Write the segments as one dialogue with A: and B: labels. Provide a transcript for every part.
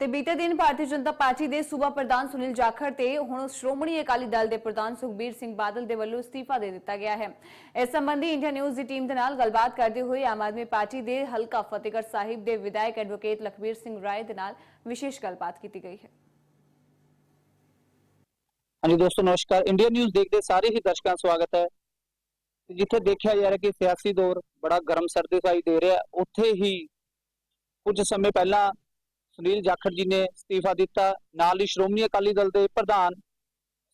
A: ਤੇ ਬੀਤੇ ਦਿਨ ਭਾਰਤੀ ਜਨਤਾ ਪਾਰਟੀ ਦੇ ਸੂਬਾ ਪ੍ਰਧਾਨ ਸੁਨੀਲ ਜਾਖੜ ਤੇ ਹੁਣ ਸ਼੍ਰੋਮਣੀ ਅਕਾਲੀ ਦਲ ਦੇ ਪ੍ਰਧਾਨ ਸੁਖਬੀਰ ਸਿੰਘ ਬਾਦਲ ਦੇ ਵੱਲੋਂ ਅਸਤੀਫਾ ਦੇ ਦਿੱਤਾ ਗਿਆ ਹੈ। ਇਸ ਸੰਬੰਧੀ ਇੰਡੀਆ ਨਿਊਜ਼ ਦੀ ਟੀਮ ਦੇ ਨਾਲ ਗੱਲਬਾਤ ਕਰਦੇ ਹੋਏ ਆਮ ਆਦਮੀ ਪਾਰਟੀ ਦੇ ਹਲਕਾ ਫਤਿਹਗੜ੍ਹ ਸਾਹਿਬ ਦੇ ਵਿਧਾਇਕ ਐਡਵੋਕੇਟ ਲਖਬੀਰ ਸਿੰਘ ਰਾਏ ਦੇ ਨਾਲ ਵਿਸ਼ੇਸ਼ ਗੱਲਬਾਤ ਕੀਤੀ ਗਈ ਹੈ।
B: ਹਾਂਜੀ ਦੋਸਤੋ, ਨਮਸਕਾਰ। ਇੰਡੀਆ ਨਿਊਜ਼ ਦੇਖਦੇ ਸਾਰੇ ਹੀ ਦਰਸ਼ਕਾਂ ਦਾ ਸਵਾਗਤ ਹੈ। ਜਿੱਥੇ ਦੇਖਿਆ ਜਾ ਰਿਹਾ ਕਿ ਸਿਆਸੀ ਦੌਰ ਬੜਾ ਗਰਮ ਸਰਦ ਦਿਖਾਈ ਦੇ ਰਿਹਾ। ਉੱਥੇ ਹੀ ਕੁਝ ਸਮੇਂ ਪਹਿਲਾਂ ਸੁਨੀਲ ਜਾਖੜ ਜੀ ਨੇ ਅਸਤੀਫਾ ਦਿੱਤਾ। ਨਾਲ ਹੀ ਸ਼੍ਰੋਮਣੀ ਅਕਾਲੀ ਦਲ ਦੇ ਪ੍ਰਧਾਨ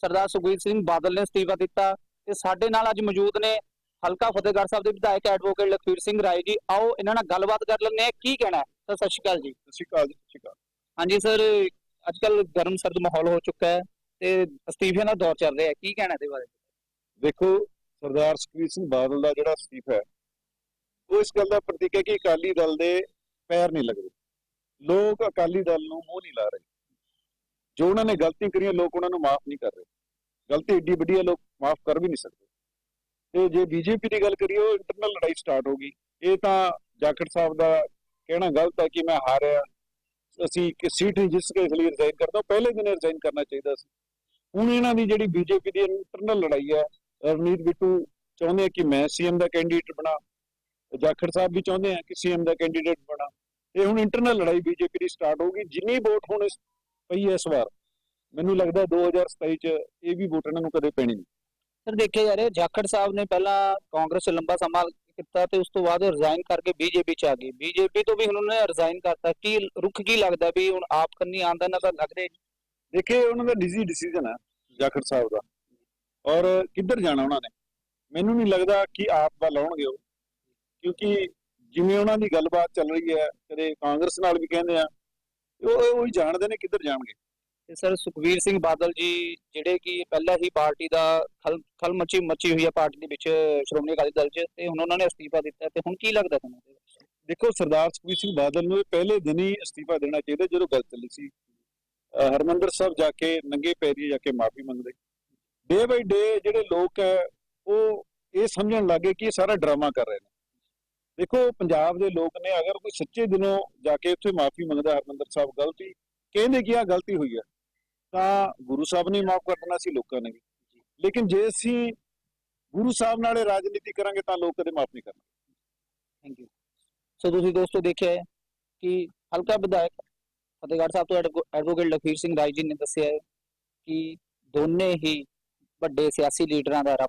B: ਸਰਦਾਰ ਸੁਖਬੀਰ ਸਿੰਘ ਬਾਦਲ ਨੇ ਅਸਤੀਫਾ ਦਿੱਤਾ ਤੇ ਸਾਡੇ ਨਾਲ ਅੱਜ ਮੌਜੂਦ ਨੇ ਹਲਕਾ ਫਤਿਹਗੜ੍ਹ ਸਾਹਿਬ ਦੇ ਵਿਧਾਇਕ ਐਡਵੋਕੇਟ ਲਖਵੀਰ ਸਿੰਘ ਰਾਏ ਜੀ। ਆਓ ਇਹਨਾਂ ਨਾਲ ਗੱਲਬਾਤ ਕਰ ਲੈਂਦੇ ਹਾਂ। ਕੀ ਕਹਿਣਾ ਹੈ? ਸਰ ਸਤਿ ਸ਼੍ਰੀ ਅਕਾਲ ਜੀ।
C: ਸਤਿ ਸ਼੍ਰੀ ਅਕਾਲ ਜੀ ਸਤਿ ਸ਼੍ਰੀ ਅਕਾਲ।
B: ਹਾਂਜੀ ਸਰ ਅੱਜ ਕੱਲ ਗਰਮ ਸਰਦ ਮਾਹੌਲ ਹੋ ਚੁੱਕਾ ਹੈ ਤੇ ਅਸਤੀਫਿਆਂ ਦਾ ਦੌਰ ਚੱਲ ਰਿਹਾ ਹੈ। ਕੀ ਕਹਿਣਾ ਇਹਦੇ ਬਾਰੇ?
C: ਦੇਖੋ ਸਰਦਾਰ ਸੁਖਬੀਰ ਸਿੰਘ ਬਾਦਲ ਦਾ ਜਿਹੜਾ ਅਸਤੀਫਾ ਹੈ ਉਹ ਇਸ ਗੱਲ ਦਾ ਪ੍ਰਤੀਕ ਹੈ ਕਿ ਅਕਾਲੀ ਦਲ ਦੇ ਪੈਰ ਨਹੀਂ ਲੱਗਦੇ। ਲੋਕ ਅਕਾਲੀ ਦਲ ਨੂੰ ਮੂੰਹ ਨਹੀਂ ਲਾ ਰਹੇ। ਜੋ ਉਹਨਾਂ ਨੇ ਗਲਤੀ ਕਰੀਆਂ, ਲੋਕ ਉਹਨਾਂ ਨੂੰ ਮਾਫ ਨਹੀਂ ਕਰ ਰਹੇ। ਗਲਤੀ ਏਡੀ ਵੱਡੀ ਹੈ, ਲੋਕ ਮਾਫ ਕਰ ਵੀ ਨਹੀਂ ਸਕਦੇ। ਤੇ ਜੇ ਬੀਜੇਪੀ ਦੀ ਗੱਲ ਕਰੀਏ, ਉਹ ਇੰਟਰਨਲ ਲੜਾਈ ਸਟਾਰਟ ਹੋ ਗਈ। ਇਹ ਤਾਂ ਜਾਖੜ ਸਾਹਿਬ ਦਾ ਕਹਿਣਾ ਗਲਤ ਹੈ ਕਿ ਮੈਂ ਹਾਰਿਆ। ਅਸੀਂ ਕਿ ਸੀਟ ਨਹੀਂ ਜਿਸ ਕੇ ਇਸ ਲਈ ਰਿਜ਼ਾਈਨ ਕਰਦਾ। ਪਹਿਲੇ ਦਿਨ ਰਿਜ਼ਾਈਨ ਕਰਨਾ ਚਾਹੀਦਾ ਸੀ। ਹੁਣ ਇਹਨਾਂ ਦੀ ਜਿਹੜੀ ਬੀਜੇਪੀ ਦੀ ਇੰਟਰਨਲ ਲੜਾਈ ਹੈ ਰਵਨੀਤ ਬਿੱਟੂ ਚਾਹੁੰਦੇ ਆ ਕਿ ਮੈਂ ਸੀਐਮ ਦਾ ਕੈਂਡੀਡੇਟ ਬਣਾ। ਜਾਖੜ ਸਾਹਿਬ ਵੀ ਚਾਹੁੰਦੇ ਆ ਕਿ ਸੀਐਮ ਦਾ ਕੈਂਡੀਡੇਟ ਬਣਾ। ਇਹ ਹੁਣ ਇੰਟਰਨਲ ਲੜਾਈ ਬੀਜੇਪੀ ਦੀ ਸਟਾਰਟ ਹੋਊਗੀ। ਜਿੰਨੀ ਵੋਟ ਹੁਣ ਇਸ ਪਈ ਹੈ ਇਸ ਵਾਰ ਮੈਨੂੰ ਲੱਗਦਾ 2027 ਚ ਇਹ ਵੀ ਵੋਟ ਇਹਨਾਂ ਨੂੰ ਕਦੇ ਪੈਣੀ ਨਹੀਂ।
B: ਸਰ ਦੇਖਿਆ ਜਾ ਰਿਹਾ ਜਾਖੜ ਸਾਹਿਬ ਨੇ ਪਹਿਲਾਂ ਕਾਂਗਰਸ ਲੰਬਾ ਸਮਾਂ ਕੀਤਾ ਤੇ ਉਸ ਤੋਂ ਬਾਅਦ ਰਿਜ਼ਾਈਨ ਕਰਕੇ ਬੀਜੇਪੀ 'ਚ ਆ ਗਏ। ਬੀਜੇਪੀ ਤੋਂ ਵੀ ਹੁਣ ਉਹਨੇ ਰਿਜ਼ਾਈਨ ਕਰਤਾ। ਕੀ ਰੁਖ ਕੀ ਲੱਗਦਾ ਵੀ ਹੁਣ ਆਪ ਕੰਨੀ ਆਂਦਾ ਨਾ ਤਾਂ ਲੱਗ ਰਿਹਾ? ਜੀ।
C: ਦੇਖੇ ਉਹਨਾਂ ਦਾ ਨਿੱਜੀ ਡਿਸੀਜਨ ਹੈ ਜਾਖੜ ਸਾਹਿਬ ਦਾ। ਔਰ ਕਿੱਧਰ ਜਾਣਾ ਉਹਨਾਂ ਨੇ? ਮੈਨੂੰ ਨਹੀਂ ਲੱਗਦਾ ਕਿ ਆਪ ਵੱਲ ਆਉਣਗੇ ਉਹ। ਕਿਉਂਕਿ ਜਿਵੇਂ ਉਹਨਾਂ ਦੀ ਗੱਲਬਾਤ ਚੱਲ ਰਹੀ ਹੈ ਕਦੇ ਕਾਂਗਰਸ ਨਾਲ ਵੀ ਕਹਿੰਦੇ ਆ ਉਹ ਉਹ ਹੀ ਜਾਣਦੇ ਨੇ ਕਿੱਧਰ ਜਾਣਗੇ।
B: ਤੇ ਸਰ ਸੁਖਵੀਰ ਸਿੰਘ ਬਾਦਲ ਜੀ ਜਿਹੜੇ ਕਿ ਪਹਿਲਾਂ ਹੀ ਪਾਰਟੀ ਦਾ ਖਲ ਖਲ ਮੱਚੀ ਮੱਚੀ ਹੋਈ ਹੈ ਪਾਰਟੀ ਦੇ ਵਿੱਚ ਸ਼੍ਰੋਮਣੀ ਅਕਾਲੀ ਦਲ 'ਚ ਤੇ ਹੁਣ ਉਹਨਾਂ ਨੇ ਅਸਤੀਫਾ ਦਿੱਤਾ ਤੇ ਹੁਣ ਕੀ ਲੱਗਦਾ ਤੁਹਾਨੂੰ?
C: ਦੇਖੋ ਸਰਦਾਰ ਸੁਖਬੀਰ ਸਿੰਘ ਬਾਦਲ ਨੂੰ ਪਹਿਲੇ ਦਿਨ ਹੀ ਅਸਤੀਫਾ ਦੇਣਾ ਚਾਹੀਦਾ ਜਦੋਂ ਗੱਲ ਚੱਲੀ ਸੀ। ਹਰਮੰਦਰ ਸਾਹਿਬ ਜਾ ਕੇ ਨੰਗੇ ਪੈਰੀ ਜਾ ਕੇ ਮਾਫੀ ਮੰਗਦੇ। ਡੇ ਬਾਈ ਡੇ ਜਿਹੜੇ ਲੋਕ ਹੈ ਉਹ ਇਹ ਸਮਝਣ ਲੱਗੇ ਕਿ ਇਹ ਸਾਰਾ ਡਰਾਮਾ ਕਰ ਰਹੇ ਨੇ। ਦੇਖੋ, ਪੰਜਾਬ ਦੇ ਲੋਕ ਨੇ ਅਗਰ ਕੋਈ ਸੱਚੇ ਦਿਨੋਂ ਜਾ ਕੇ ਉੱਥੇ ਮਾਫੀ ਮੰਗਦਾ, ਹਰਮੰਦਰ ਸਾਹਿਬ ਗਲਤੀ, ਕਹਿੰਦੇ ਕਿ ਆ ਗਲਤੀ ਹੋਈ ਹੈ, ਤਾਂ ਗੁਰੂ ਸਾਹਿਬ ਨੇ ਮਾਫ ਕਰ ਦੇਣਾ ਸੀ, ਲੋਕਾਂ ਨੇ ਲੇਕਿਨ ਜੇ ਅਸੀਂ ਗੁਰੂ ਸਾਹਿਬ ਨਾਲ ਰਾਜਨੀਤੀ ਕਰਾਂਗੇ, ਤਾਂ ਲੋਕ ਕਦੇ ਮਾਫ ਨਹੀਂ ਕਰਨਗੇ।
B: ਥੈਂਕ ਯੂ ਸੋ ਤੁਸੀਂ ਦੋਸਤੋ ਦੇਖਿਆ ਹੈ ਕਿ ਹਲਕਾ ਵਿਧਾਇਕ ਫਤਿਹਗੜ੍ਹ ਸਾਹਿਬ ਤੋਂ ਐਡਵੋ- ਐਡਵੋਕੇਟ ਲਖਵੀਰ ਸਿੰਘ ਰਾਏ ਜੀ ਨੇ ਦੱਸਿਆ ਹੈ ਕਿ ਦੋਨੇ ਹੀ ਵੱਡੇ ਸਿਆਸੀ ਲੀਡਰਾਂ ਦਾ ਰੱਬ